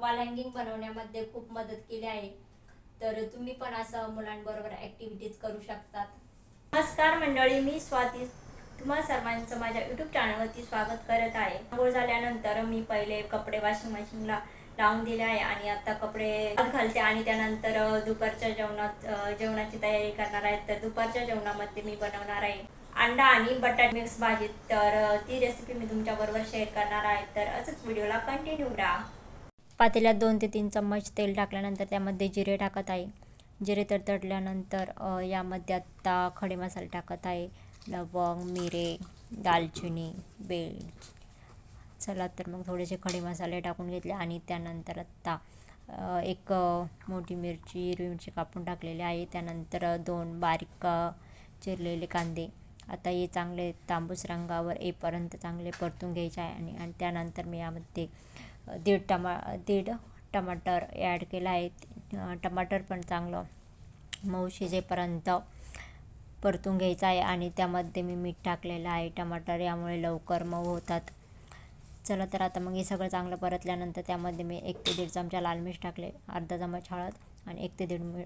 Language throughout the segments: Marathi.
वॉल हँगिंग बनवण्यामध्ये खूप मदत केली आहे. तर तुम्ही पण असं मुलांबरोबर ॲक्टिव्हिटीज करू शकतात. नमस्कार मंडळी मी स्वाती. तुम्हा सर्वांचं माझ्या यूट्यूब चॅनलवरती स्वागत करत आहे. आंघोळ झाल्यानंतर मी पहिले कपडे वॉशिंग मशीनला लावून दिले आहे आणि आता कपडे घालते आणि त्यानंतर दुपारच्या जेवणात जेवणाची तयारी करणार आहे. तर दुपारच्या जेवणामध्ये मी बनवणार आहे अंडा आणि बटाट मिक्स भाजी. तर ती रेसिपी मी तुमच्याबरोबर शेअर करणार आहे. तर असंच व्हिडिओला कंटिन्यू राहा पातेल्यात दोन ते तीन चम्मच तेल टाकल्यानंतर त्यामध्ये जिरे टाकत आहे. जिरे तर तडल्यानंतर यामध्ये आत्ता खडे मसाले टाकत आहे. लवंग मिरे दालचिनी बेल. चला तर मग थोडेसे खडे मसाले टाकून घेतले आणि त्यानंतर आत्ता एक मोठी मिरची हिरवी मिरची कापून टाकलेली आहे. त्यानंतर दोन बारीक चिरलेले कांदे. आता हे चांगले तांबूस रंगावर येईपर्यंत चांगले परतून घ्यायचे आहे आणि आणि त्यानंतर मी यामध्ये दीड टमा दीड टमाटर ॲड केलं आहे. टमाटर पण चांगलं मऊ शिजेपर्यंत परतून घ्यायचं आहे आणि त्यामध्ये मी मीठ टाकलेलं आहे. टमाटर यामुळे लवकर मऊ होतात. चला तर आता मग हे सगळं चांगलं परतल्यानंतर त्यामध्ये मी एक ते दीड चमचा लाल मिरच टाकले अर्धा चमच हळद आणि एक ते दीड मि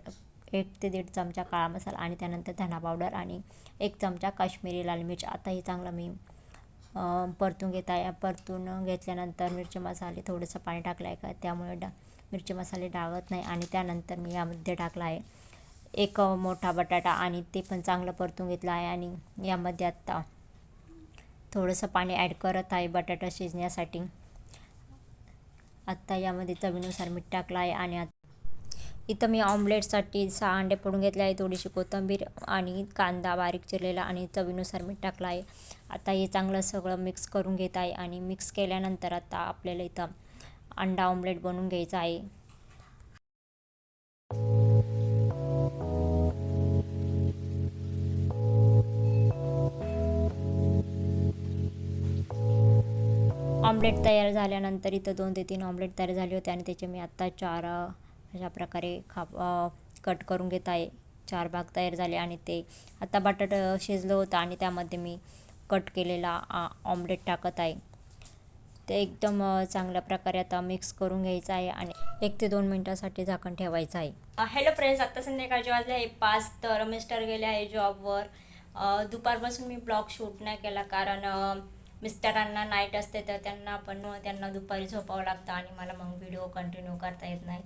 एक ते दीड चमचा काळा मसाला आणि त्यानंतर धना पावडर आणि एक चमचा काश्मीरी लाल मिरच. आता हे चांगलं मी परतून घेत आहे. परतून घेतल्यानंतर मिरची मसाले थोडंसं पाणी टाकलं आहे का? त्यामुळे डा मिरची मसाले डाळत नाही आणि त्यानंतर मी यामध्ये टाकला आहे. एक मोठा बटाटा आणि ते पण चांगलं परतून घेतलं आहे आणि यामध्ये आत्ता थोडंसं पाणी ॲड करत आहे बटाटा शिजण्यासाठी. आत्ता यामध्ये चवीनुसार मीठ टाकलं आहे आणि इथं मी ऑमलेटसाठी सहा अंडे फोडून घेतले आहे थोडीशी कोथिंबीर आणि कांदा बारीक चिरलेला आणि चवीनुसार मीठ टाकलं आहे. आता हे चांगलं सगळं मिक्स करून घेत आहे आणि मिक्स केल्यानंतर आता आपल्याला इथं अंडा ऑमलेट बनवून घ्यायचा आहे. ऑमलेट तयार झाल्यानंतर इथं दोन ते तीन ऑमलेट तयार झाले होते आणि त्याचे मी आत्ता चार अशा प्रकारे खाप कट करून घेत आहे चार भाग तयार झाले आणि ते आता बटाट शिजलं होतं आणि त्यामध्ये मी कट केलेला ऑमलेट टाकत आहे. ते एकदम चांगल्या प्रकारे आता मिक्स करून घ्यायचं आहे आणि एक ते दोन मिनटासाठी झाकण ठेवायचं आहे. हॅलो फ्रेंड्स आत्ता संध्याकाळचे वाजले आहे. पाच तर मिस्टर गेले आहे जॉबवर. दुपारपासून मी ब्लॉग शूट नाही केला कारण मिस्टरांना नाईट असते तर त्यांना पण त्यांना दुपारी झोपावं लागतं आणि मला मग व्हिडिओ कंटिन्यू करता येत नाही.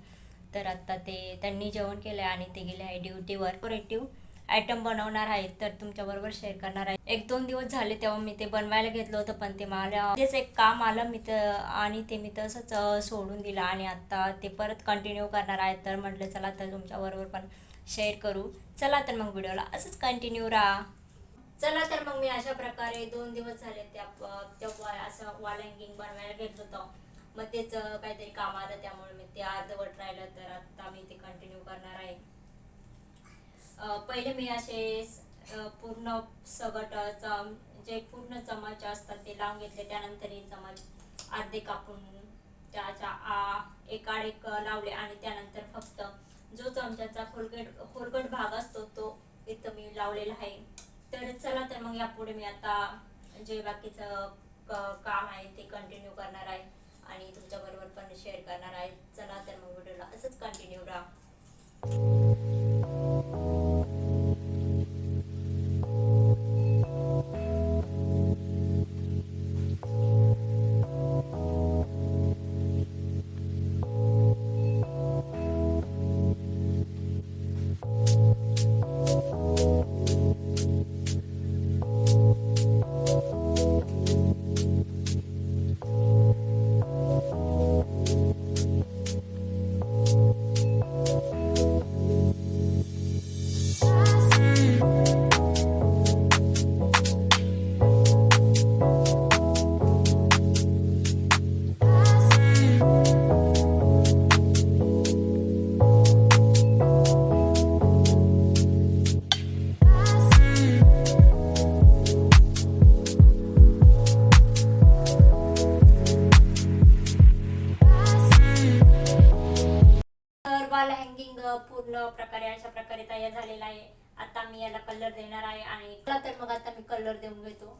तर आत्ता ते त्यांनी जेवण केलं आहे आणि ते गेले आहे ड्युटीवर. ऑपरेटिव्ह आयटम बनवणार आहेत तर तुमच्याबरोबर शेअर करणार आहे. एक दोन दिवस झाले तेव्हा मी ते बनवायला घेतलं होतं पण ते मला तेच एक काम आलं मी तर आणि ते मी तसंच सोडून दिलं आणि आता ते परत कंटिन्यू करणार आहे तर म्हटलं चला तर तुमच्याबरोबर पण शेअर करू. चला तर मग व्हिडिओला असंच कंटिन्यू राहा. चला तर मग मी अशा प्रकारे दोन दिवस झाले त्या तेव्हा असं वॉल हँगिंग बनवायला घेतलं होतं. मग तेच काहीतरी काम आलं त्यामुळे मी ते अर्धवट राहिलं तर आता मी ते कंटिन्यू करणार आहे. पहिले मी असे पूर्ण सगट चम जे पूर्ण चमच असतात ते लावून घेतले त्यानंतर हे चमच अर्धे कापून त्याच्या आ एक आड एक लावले आणि त्यानंतर फक्त जो चमच्याचा खोलगट खोलगट भाग असतो तो इथं मी लावलेला आहे. तर चला तर मग यापुढे मी आता जे बाकीचं काम आहे ते कंटिन्यू करणार आहे. आणि तुमच्याबरोबर पण शेअर करणार आहे. चला तर मग व्हिडिओला असंच कंटिन्यू राहा. प्रकारे अशा प्रकारे तयार झालेला आहे. आता मी याला कलर देणार आहे आणि तर मग आता मी कलर देऊन घेतो.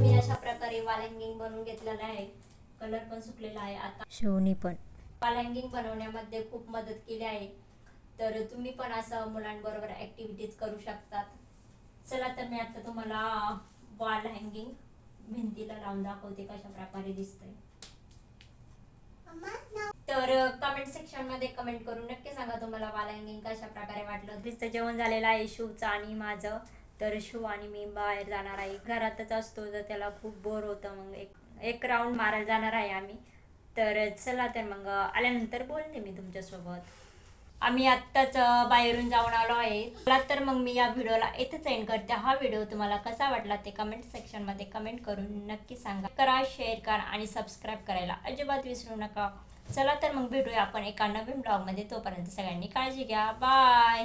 मी अशा प्रकारे वालंगिंग बनवून घेतलेलं आहे. कलर पण सुकलेला आहे. आता शिवणी पण. वालंगिंग बनवण्यामध्ये खूप मदत केली आहे. तर तुम्ही पण असं मुलांबरोबर ॲक्टिव्हिटीज करू शकतात. चला तर मी आता तुम्हाला वॉल हँगिंग भिंतीला लावून दाखवते कशा प्रकारे दिसतंय. तर कमेंट सेक्शनमध्ये कमेंट करून नक्की सांगा तुम्हाला वॉल हँगिंग कशा प्रकारे वाटलं तिचं जेवण झालेलं आहे शिवचं आणि माझं. तर शिव आणि मी बाहेर जाणार आहे. घरातच असतो तर त्याला खूप बोर होतं मग. एक एक राऊंड मारायला जाणार आहे आम्ही. तर चला तर मग आल्यानंतर बोलते मी तुमच्यासोबत. आम्ही आत्ताच बाहेरून जाऊन आलो आहे. चला तर मग मी या व्हिडिओला इथेच एंड करते. हा व्हिडिओ तुम्हाला कसा वाटला ते कमेंट सेक्शनमध्ये कमेंट करून नक्की सांगा. करा शेअर करा आणि सबस्क्राईब करायला अजिबात विसरू नका. चला तर मग भेटूया आपण एका नवीन ब्लॉगमध्ये तोपर्यंत सगळ्यांनी काळजी घ्या. बाय